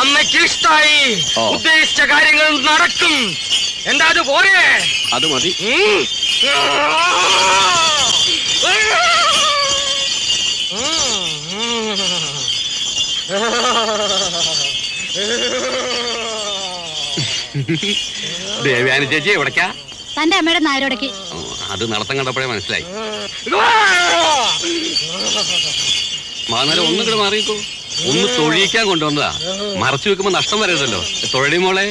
അമ്മയ്ക്ക് ഇഷ്ടായി. ഉദ്ദേശിച്ച കാര്യങ്ങൾ നടക്കും. എന്താ അത് പോരെ? അത് മതി. ദേവ്യാനി ചേച്ചി എവിടേക്കാ? തന്റെ അമ്മയുടെ നായരോടക്ക്. ഓ, അത് നടത്തം കണ്ടപ്പോഴേ മനസ്സിലായി. മാന്നാലും ഒന്നും കൂടെ മാറിയിക്കോ ഒന്ന് തൊഴിയിക്കാൻ കൊണ്ടുവന്നതാ. മറച്ചു വെക്കുമ്പോ നഷ്ടം വരരുതല്ലോ. തൊഴടി മോളെ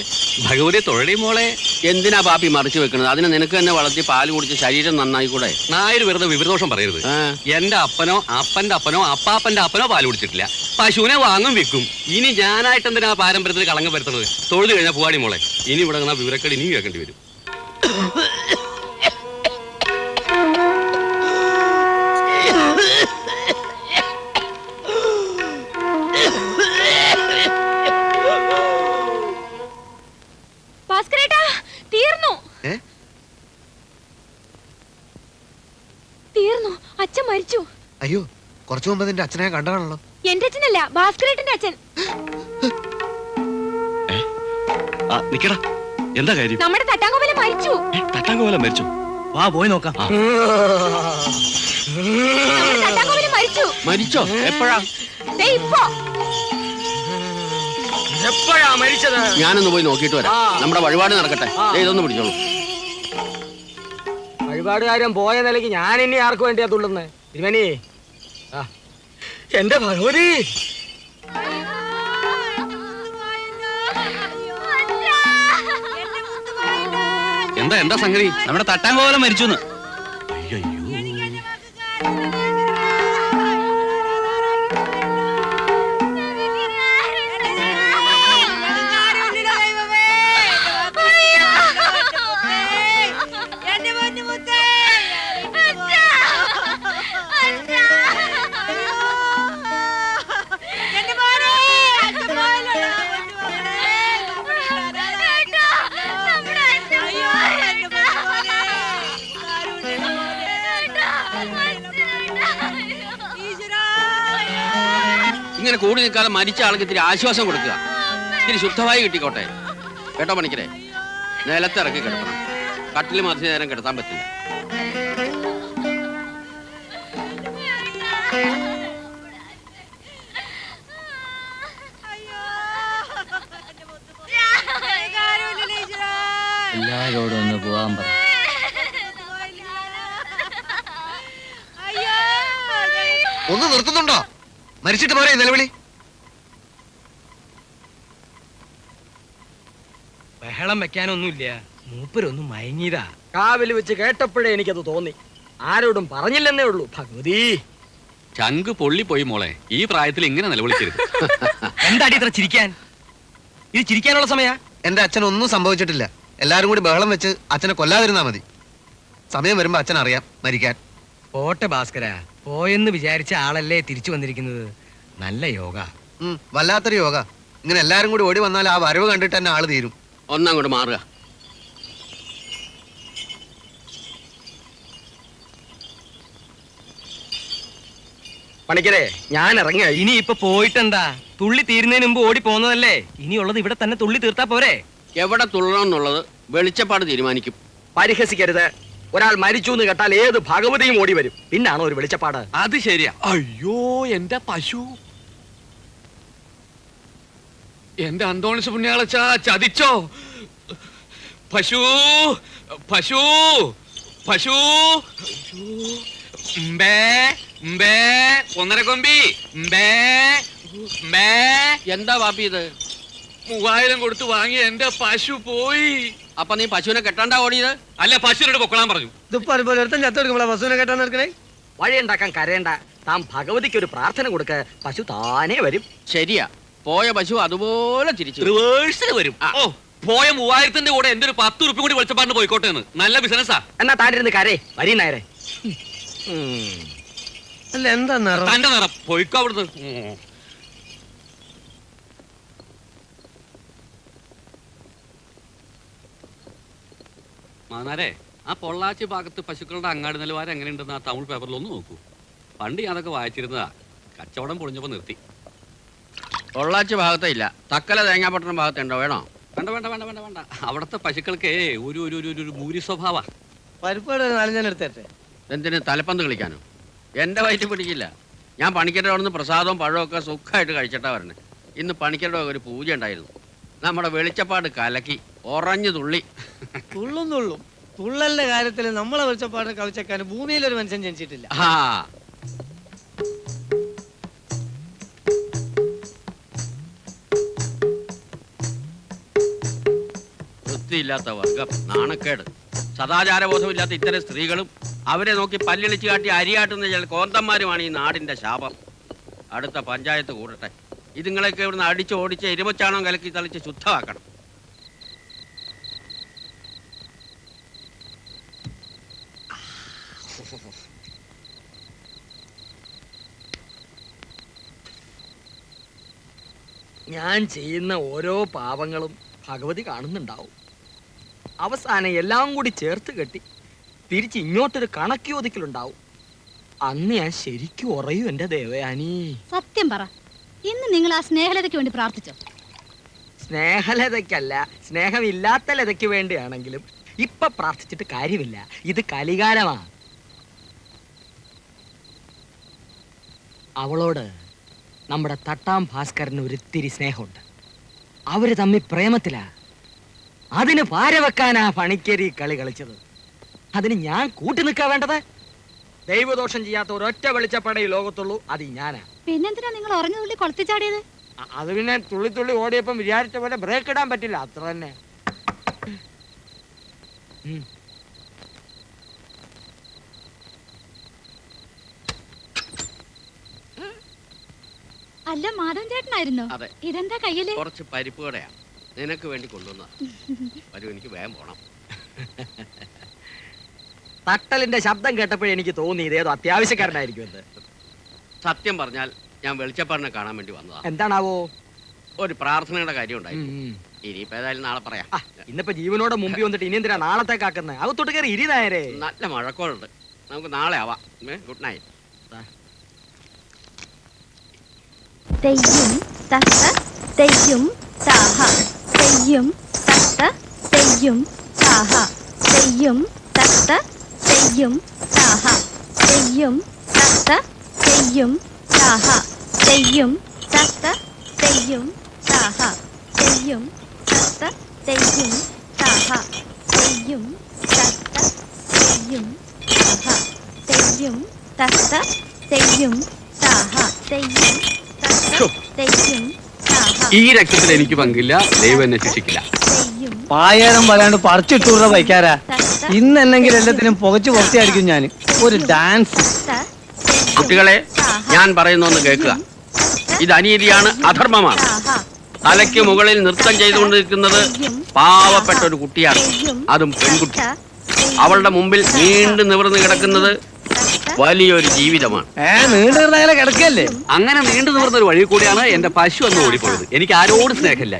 ഭഗവതി തൊഴടി മോളെ. എന്തിനാ പാപ്പി മറിച്ചു വെക്കുന്നത് അതിനെ നിനക്ക് തന്നെ വളർത്തി പാൽ കുടിച്ച് ശരീരം നന്നായി നന്നായിക്കൂടെ? നായര് വെറുതെ വിവരദോഷം പറയരുത്. എന്റെ അപ്പനോ അപ്പന്റെ അപ്പനോ അപ്പാപ്പന്റെ അപ്പനോ പാൽ കുടിച്ചിട്ടില്ല. പശുവിനെ വാങ്ങും വിൽക്കും. ഇനി ഞാനായിട്ട് എന്തിനാ പാരമ്പര്യത്തിൽ കളങ്കം വരുത്തുന്നത് തൊഴുതു കഴിഞ്ഞാൽ പൂവാടി മോളെ. ഇനി ഇവിടെ വിവരക്കേട് ഇനിയും കേൾക്കേണ്ടി വരും. അയ്യോ കുറച്ചു മുമ്പ് നിന്റെ അച്ഛനെ കണ്ടതാണല്ലോ. എന്റെ അച്ഛനല്ല ഭാസ്കരേട്ടന്റെ അച്ഛൻ. നിക്കടാ. എന്താ കാര്യം? നമ്മുടെ തട്ടാങ്കോല മരിച്ചു. തട്ടാങ്കോല മരിച്ചു? വാ പോയി നോക്കാം. നമ്മുടെ തട്ടാങ്കോവല മരിച്ചു. മരിച്ചോ? എപ്പോഴാ? ദേ ഇപ്പോ. എപ്പോഴാ മരിച്ചത്? ഞാനൊന്ന് പോയി നോക്കിയിട്ട് വരാം. നമ്മുടെ വഴിപാട് നടക്കട്ടെ. ദേ ഇതൊന്ന് പിടിച്ചോളൂ. വഴിപാടുകാരൻ പോയ നിലയ്ക്ക് ഞാൻ ഇനി ആർക്ക് വേണ്ടിയാ തുള്ളുന്നേ തിരുമേനി എന്റെ ഭഗവതി എന്താ എന്താ സംഗതി? നമ്മുടെ തട്ടാൻ പോലെ മരിച്ചു ഇങ്ങനെ കൂടി നിൽക്കാതെ മരിച്ച ആൾക്ക് ഇത്തിരി ആശ്വാസം കൊടുക്കുക. ഇത്തിരി ശുദ്ധമായി കിട്ടിക്കോട്ടെ. കേട്ടോ പണിക്കരെ നിലത്തിറക്കി കിടക്കണം. കട്ടിൽ മറിച്ച് നേരം കിടത്താൻ പറ്റില്ല. എല്ലാരോടും ഒന്ന് പോവാൻ പറ. ഒന്ന് നിർത്തുന്നുണ്ടോ? മരിച്ചിട്ട് പോരെ നിലവിളി? ബഹളം വെക്കാനൊന്നുമില്ല. മൂപ്പരൊന്നും മയങ്ങിയതാ. കാവിൽ വെച്ച് കേട്ടപ്പോഴേ എനിക്കത് തോന്നി. ആരോടും പറഞ്ഞില്ലെന്നേ ഉള്ളൂ ഭഗവതി. ചങ്ക് പൊള്ളിപ്പോയി മോളെ. ഈ പ്രായത്തിൽ ഇങ്ങനെ നിലവിളിക്കരുത്. എന്താടി ഇത്ര ചിരിക്കാൻ? ഇത് ചിരിക്കാനുള്ള സമയ? എന്റെ അച്ഛൻ ഒന്നും സംഭവിച്ചിട്ടില്ല. എല്ലാരും കൂടി ബഹളം വെച്ച് അച്ഛനെ കൊല്ലാതിരുന്നാ മതി. സമയം വരുമ്പോ അച്ഛൻ അറിയാം മരിക്കാൻ. പോട്ടെ ഭാസ്കര. പോയെന്ന് വിചാരിച്ച ആളല്ലേ തിരിച്ചു വന്നിരിക്കുന്നത്? നല്ല യോഗ. വല്ലാത്തൊരു യോഗ. ഇങ്ങനെ എല്ലാരും കൂടി ഓടി വന്നാൽ ആ വരവ് കണ്ടിട്ട് തന്നെ ആൾ തീരും. ഒന്നങ്ങോട്ട് മാറുക. പണിക്കരെ ഞാൻ ഇറങ്ങിയ? ഇനി ഇപ്പൊ പോയിട്ടെന്താ? തുള്ളി തീരുന്നതിന് മുമ്പ് ഓടി പോകുന്നതല്ലേ ഇനിയുള്ളത് ഇവിടെ തന്നെ തുള്ളി തീർത്താ പോരെ. എവിടെ തുള്ളണം എന്നുള്ളത് വെളിച്ചപ്പാട് തീരുമാനിക്കും. പരിഹസിക്കരുത്. ഒരാൾ മരിച്ചു എന്ന് കേട്ടാൽ ഏത് ഭഗവതിയും ഓടി വരും. പിന്നാണോ ഒരു വെളിച്ചപ്പാട്? അത് ശരിയാ. അയ്യോ എന്റെ പശു. എന്റെ അന്തോണിസ് പുണ്യാളച്ച ചതിച്ചോ? പശു പശു പശു. ഒന്നര കൊമ്പി. മ്പേ മ്പേ എന്താ വാപ്പി ഇത്? മൂവായിരം കൊടുത്ത് വാങ്ങിയ എന്റെ പശു പോയി. അപ്പൊ നീ പശുവിനെ കെട്ടാണ്ടാ ഓടിയത്? അല്ല പശുവിനോട് പൊക്കളാൻ പറഞ്ഞു. പശുവിനെ കെട്ടാൻ വഴി ഉണ്ടാക്കാൻ കരയണ്ട. താൻ ഭഗവതിക്ക് ഒരു പ്രാർത്ഥന കൊടുക്ക. പശു താനേ വരും. ശരിയാ. പോയ പശു അതുപോലെ തിരിച്ചു വരും. റിവേഴ്സിൽ വരും. ഓ പോയ മൂവായിരത്തിന്റെ കൂടെ എന്റെ ഒരു പത്ത് ഉറുപ്പ് കൂടി വെളിച്ചപ്പാടിന് പോയിക്കോട്ടെ എന്ന്. നല്ല ബിസിനസ്സാ. എന്നാ താനിരുന്ന് കരേ വരീ നേരെ അല്ല എന്താ നിറം? തന്റെ നിറം. പോയിക്കോ അവിടുന്ന്. ഉം. മാനാരെ ആ പൊള്ളാച്ചി ഭാഗത്ത് പശുക്കളുടെ അങ്ങാടി നിലവാരം എങ്ങനെയുണ്ടെന്ന് ആ തമിഴ് പേപ്പറിൽ ഒന്ന് നോക്കൂ. പണ്ട് ഞാനതൊക്കെ വായിച്ചിരുന്നതാ. കച്ചവടം പൊളിഞ്ഞപ്പോ നിർത്തി. പൊള്ളാച്ചി ഭാഗത്തേ ഇല്ല. തക്കല തേങ്ങാപട്ടണം ഭാഗത്തുണ്ടോ? വേണോ? വേണ്ട വേണ്ട വേണ്ട വേണ്ട വേണ്ട. അവിടുത്തെ പശുക്കൾക്ക് ഒരു ഒരു ഒരു ഒരു മൂരി സ്വഭാവ പരിപ്പാട് നാലഞ്ചാൻ എടുത്തേട്ടെ. എന്തിന് തലപ്പന്ത് കളിക്കാനോ? എന്റെ വയറ്റിൽ പിടിക്കില്ല. ഞാൻ പണിക്കരുടെ അവിടെ നിന്ന് പ്രസാദവും പഴവും ഒക്കെ സുഖമായിട്ട് കഴിച്ചിട്ടാ വരണേ. ഇന്ന് പണിക്കരുടെ ഒരു പൂജ ഉണ്ടായിരുന്നു. നമ്മുടെ വെളിച്ചപ്പാട് കലക്കി. ഉറഞ്ഞു തുള്ളി. തുള്ളും തുള്ളും. തുള്ളലിന്റെ കാര്യത്തിൽ നമ്മളെ വെളിച്ചപ്പാട് കവിച്ചേക്കാൻ ഭൂമിയിൽ ഒരു മനുഷ്യൻ ജനിച്ചിട്ടില്ല. ആ. വൃത്തിയില്ലാത്ത വർഗം നാണക്കേട്. സദാചാരബോധമില്ലാത്ത ഇത്തരം സ്ത്രീകളും അവരെ നോക്കി പല്ലിളിച്ചു കാട്ടി അരിയാട്ടുന്ന ചില കോന്തന്മാരുമാണ് ഈ നാടിന്റെ ശാപം. അടുത്ത പഞ്ചായത്ത് കൂടട്ടെ. ഇതുങ്ങളൊക്കെ ഇവിടുന്ന് അടിച്ച് ഓടിച്ച് എരുമച്ചാണം കലക്കി തളിച്ച് ശുദ്ധമാക്കണം. ഞാൻ ചെയ്യുന്ന ഓരോ പാപങ്ങളും ഭഗവതി കാണുന്നുണ്ടാവും. അവസാനം എല്ലാം കൂടി ചേർത്ത് കെട്ടി തിരിച്ച് ഇങ്ങോട്ടൊരു കണക്ക് ചോദിക്കലുണ്ടാവും അന്ന് ഞാൻ ശരിക്കും ഉറയും എന്റെ ദേവയാനി സത്യം പറ. ഇന്ന് നിങ്ങൾ ആ സ്നേഹലതയ്ക്ക് വേണ്ടി പ്രാർത്ഥിച്ചോ? സ്നേഹലതയ്ക്കല്ല സ്നേഹമില്ലാത്ത ലതയ്ക്ക് വേണ്ടിയാണെങ്കിലും ഇപ്പൊ പ്രാർത്ഥിച്ചിട്ട് കാര്യമില്ല. ഇത് കലികാലമാ അവളോട് നമ്മുടെ തട്ടാം ഭാസ്കരന് ഒരിത്തിരി സ്നേഹമുണ്ട്. അവർ തമ്മിൽ പ്രേമത്തിലാ. അതിന് പാര വെക്കാനാ പണിക്കരി കളി കളിച്ചത്. അതിന് ഞാൻ കൂട്ടി നിൽക്കാൻ വേണ്ടത്? ദൈവദോഷം ചെയ്യാത്ത ഒരൊറ്റ വെളിച്ചപ്പാടെ ഈ ലോകത്തുള്ളൂ അത് ഞാനാ. പിന്നെന്തിനാ നിങ്ങൾ ഉറഞ്ഞു തുള്ളി കൊളത്തിച്ചാടിയത് അത് പിന്നെ തുള്ളി തുള്ളി ഓടിയപ്പം വിചാരിച്ച പോലെ ബ്രേക്ക് ഇടാൻ പറ്റില്ല അത്ര തന്നെ. അല്ല മാധവൻ ചേട്ടനായിരുന്നു. അതെ. ഇതെന്താ കയ്യിൽ? കുറച്ച് പരിപ്പ് കടയാ നിനക്ക് വേണ്ടി കൊണ്ടുവന്ന വരൂ എനിക്ക് വേഗം പോണം. തട്ടലിന്റെ ശബ്ദം കേട്ടപ്പോഴേ എനിക്ക് തോന്നി ഇതേതോ അത്യാവശ്യക്കാരനായിരിക്കും എന്ത് സത്യം പറഞ്ഞാൽ ഞാൻ വെളിച്ചപ്പാടിനെ കാണാൻ വേണ്ടി വന്നതാ. എന്താണാവോ? ഒരു പ്രാർത്ഥനയുടെ കാര്യം ഉണ്ടായി. ഇനിയിപ്പോ ഏതായാലും നാളെ പറയാം. ഇന്നിപ്പോ ജീവനോടെ മുമ്പിൽ വന്നിട്ട് ഇനി എന്തിനാ നാളത്തേക്കാക്കുന്നത് അകത്തോട്ട് കയറി ഇരി നേരെ നല്ല മഴക്കോളുണ്ട്. നമുക്ക് നാളെ ആവാം. Good night. തെയ്യും തത്ത തെയ്യും താഹ തെയ്യും തത്ത തെയ്യും താഹ തെയ്യും തത്ത തെയ്യും താഹ തെയ്യും തത്ത തെയ്യും താഹ തെയ്യും തത്ത തെയ്യും താഹ തെയ്യും തത്ത തെയ്യും താഹ തെയ്യും തത്ത തെയ്യും താഹ തെയ്യും തത്ത തെയ്യും താഹ തെയ്യും തത്ത തെയ്യും താഹ ഈ രക്തത്തിൽ എനിക്ക് പങ്കില്ല. ദൈവം എന്നെ ശിക്ഷിക്കില്ല. പായേരം വരാണ്ട് പറിച്ചിട്ടൂറ വയ്ക്കാരാ ഇന്നല്ലെങ്കിൽ എല്ലാത്തിനും പുകച്ചു പുറത്തിയായിരിക്കും ഞാൻ ഒരു ഡാൻസ്. കുട്ടികളെ ഞാൻ ഞാൻ പറയുന്നൊന്ന് കേൾക്കുക. ഇത് അനീതിയാണ് അധർമ്മമാണ്. തലയ്ക്ക് മുകളിൽ നൃത്തം ചെയ്തുകൊണ്ടിരിക്കുന്നത് പാവപ്പെട്ട ഒരു കുട്ടിയാണ്. അതും പെൺകുട്ടി. അവളുടെ മുമ്പിൽ നീണ്ടു നിവർന്നു കിടക്കുന്നത് വലിയൊരു ജീവിതമാണ്. ഏ നീണ്ടിരുന്നായാലും കിടക്കല്ലേ? അങ്ങനെ നീണ്ടു നിവർന്ന ഒരു വഴി കൂടിയാണ് എന്റെ പശു അന്ന് ഓടിപ്പോയത്. എനിക്ക് ആരോട് സ്നേഹമില്ല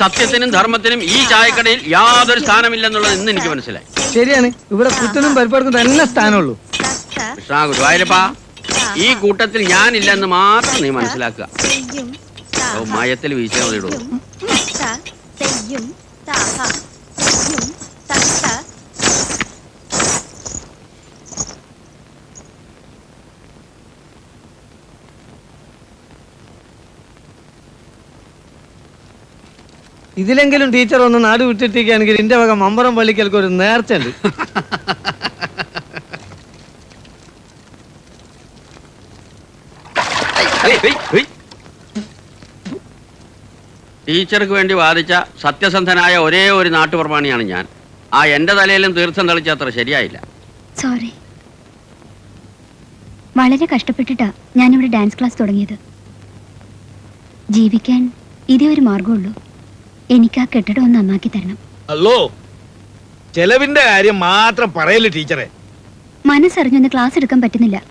സത്യത്തിനും ധർമ്മത്തിനും ഈ ചായക്കടയിൽ യാതൊരു സ്ഥാനമില്ലെന്നുള്ളത് ഇന്ന് എനിക്ക് മനസ്സിലായി. ശരിയാണ്. ഇവിടെ കുത്തനും പരിപാടിക്കും തന്നെ സ്ഥാനമുള്ളൂ. കൃഷ്ണ ഗുരുവായൂരപ്പാ ഈ കൂട്ടത്തിൽ ഞാനില്ലെന്ന് മാത്രം നീ മനസ്സിലാക്കുക. തെയ്യും ഓ, താഹ മയത്തിൽ വീഴ്ച ഇടൂ ഇതിലെങ്കിലും ടീച്ചർ ഒന്ന് നാട് വിട്ടിട്ടിരിക്കുകയാണെങ്കിൽ എന്റെ വക മമ്പറം പള്ളിക്കൽക്ക് ഒരു നേർച്ച ഉണ്ട് ഏയ്, ഏയ്, ഏയ്. ടീച്ചർക്ക് വേണ്ടി വാദിച്ച സത്യസന്ധനായ ഒരേ ഒരു നാട്ടുപ്രമാണിയാണ് ഞാൻ. ആ എന്റെ തലയിലും തീർത്ഥം തളിച്ച അത്ര ശരിയായില്ല. സോറി വളരെ കഷ്ടപ്പെട്ടിട്ടാ ഞാനിവിടെ ഡാൻസ് ക്ലാസ് തുടങ്ങിയത്. ജീവിക്കാൻ ഇതേ ഒരു മാർഗമുള്ളൂ എനിക്ക് ആ കെട്ടിടം ഒന്ന് നന്നാക്കി തരണം. അല്ലോ ചെലവിന്റെ കാര്യം മാത്രം പറയല്ലേ ടീച്ചറെ. മനസ്സറിഞ്ഞൊന്ന് ക്ലാസ് എടുക്കാൻ പറ്റുന്നില്ല.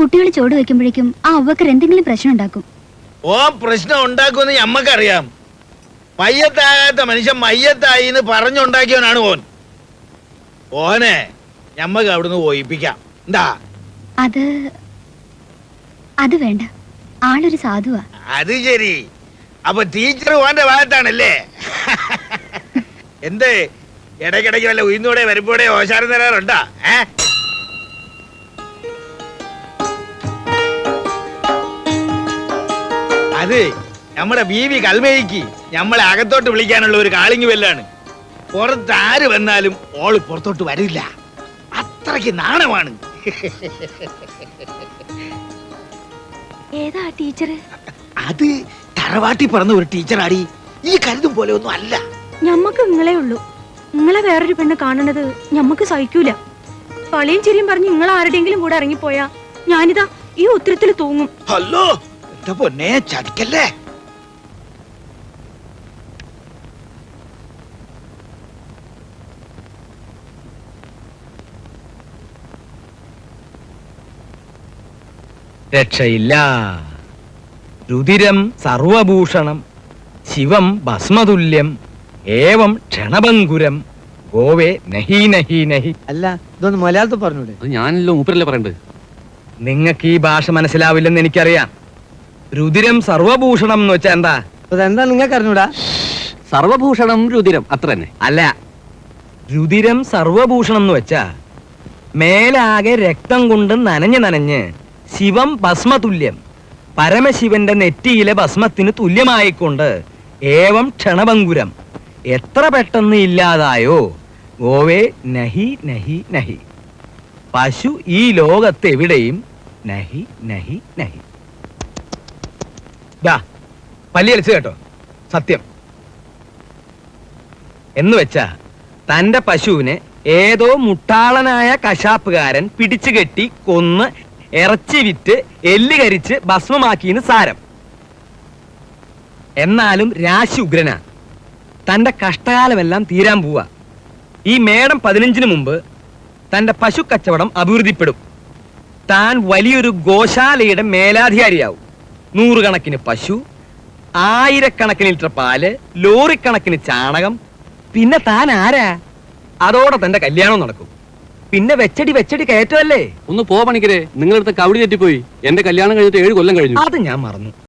കുട്ടികൾ ചോട് വെക്കുമ്പോഴേക്കും ആ അവക്കർ എന്തെങ്കിലും പ്രശ്നം ഉണ്ടാക്കും. ഓ പ്രശ്നം ഉണ്ടാക്കുമെന്ന് ഞമ്മക്കറിയാം. മയ്യത്താകാത്ത മനുഷ്യൻ മയ്യത്തായി എന്ന് പറഞ്ഞുണ്ടാക്കിയവനാണ് ഓൻ. ഓനെ ഞമ്മക്ക് അവിടുന്ന് ഓയിപ്പിക്കാം എന്താ? അത് അത് വേണ്ട. ആളൊരു സാധുവാ. അത് ശരി. അപ്പൊ ടീച്ചർ ഓന്റെ ഭാഗത്താണല്ലേ? എന്ത്? ഇടയ്ക്കിടയ്ക്ക് വല്ല ഉയർന്നൂടെ വരുമ്പോടെ ഓശാരം തരാറുണ്ടാ? ഏ? അത് നമ്മുടെ ബീവി കൽമേയ്ക്ക് നമ്മളെ അകത്തോട്ട് വിളിക്കാനുള്ള ഒരു കാളിങ് വെല്ലാണ് പുറത്ത് ആര് വന്നാലും ഓൾ പുറത്തോട്ട് വരില്ല. അത്രയ്ക്ക് നാണമാണ്. ഏതാ ടീച്ചർ അത് തറവാട്ടി പറഞ്ഞ ഒരു ടീച്ചറാടി. ഈ കരുതും പോലെ ഒന്നും അല്ല. ഞമ്മക്ക് നിങ്ങളെ ഉള്ളൂ. നിങ്ങളെ വേറൊരു പെണ്ണ് കാണണത് ഞമ്മക്ക് സഹിക്കൂല. കളിയും ചിരിയും പറഞ്ഞ് നിങ്ങൾ ആരുടെയെങ്കിലും കൂടെ ഇറങ്ങിപ്പോയാ ഞാനിതാ ഈ ഉത്തരത്തിൽ തൂങ്ങും. ഹലോ എന്റെ പൊന്നെ ചതിക്കല്ലേ? രക്ഷയില്ല. രുതിരം സർവഭൂഷണം ശിവം ഭസ്മതുല്യം ഏവം ക്ഷണഭങ്കുരം ഗോവേ നഹി നഹി നഹി. അല്ല ഇതൊന്ന് മലയാളത്തിൽ പറഞ്ഞൂടെ? അത് ഞാനല്ലോ മൂപ്പരല്ലേ പറയണ്ടത്? നിങ്ങൾക്ക് ഈ ഭാഷ മനസ്സിലാവില്ലെന്ന് എനിക്കറിയാം. രുതിരം സർവഭൂഷണം എന്ന് വെച്ചാ എന്താ? അതെന്താ നിങ്ങൾക്ക് അറിഞ്ഞൂടാ? സർവഭൂഷണം രുതിരം അത്ര തന്നെ. അല്ല രുതിരം സർവഭൂഷണം എന്ന് വെച്ചാ മേലാകെ രക്തം കൊണ്ട് നനഞ്ഞ് നനഞ്ഞ് ശിവം ഭസ്മതുല്യം. പരമശിവന്റെ നെറ്റിയിലെ ഭസ്മത്തിന് തുല്യമായിക്കൊണ്ട് ഏവം ക്ഷണഭങ്കുരം. എത്ര പെട്ടെന്ന് ഇല്ലാതായോ? ഗോവേ നഹി നഹി നഹി. പശു ഈ ലോകത്തെവിടെയും നഹി നഹി നഹി. ദാ പല്ലി അലിച്ചു കേട്ടോ. സത്യം. എന്ന് വെച്ചാ തന്റെ പശുവിനെ ഏതോ മുട്ടാളനായ കശാപ്പുകാരൻ പിടിച്ചു കെട്ടി കൊന്ന് ഇറച്ചി വിറ്റ് എല്ല് കരിച്ച് ഭസ്മമാക്കിയെന്ന് സാരം. എന്നാലും രാശി ഉഗ്രനാ. തന്റെ കഷ്ടകാലമെല്ലാം തീരാൻ പോവാ. ഈ മേടം പതിനഞ്ചിന് മുമ്പ് തന്റെ പശു കച്ചവടം അഭിവൃദ്ധിപ്പെടും. താൻ വലിയൊരു ഗോശാലയുടെ മേലാധികാരിയാവും. നൂറുകണക്കിന് പശു ആയിരക്കണക്കിന് ലിറ്റർ പാൽ ലോറിക്കണക്കിന് ചാണകം. പിന്നെ താൻ ആരാ? അതോടെ തന്റെ കല്യാണം നടക്കും. പിന്നെ വെച്ചടി വെച്ചടി കയറ്റമല്ലേ ഒന്ന് പോ പണിക്കരെ. നിങ്ങളടുത്ത് കവടി തെറ്റിപ്പോയി. എന്റെ കല്യാണം കഴിഞ്ഞിട്ട് ഏഴ് കൊല്ലം കഴിഞ്ഞു. അത് ഞാൻ മറന്നു.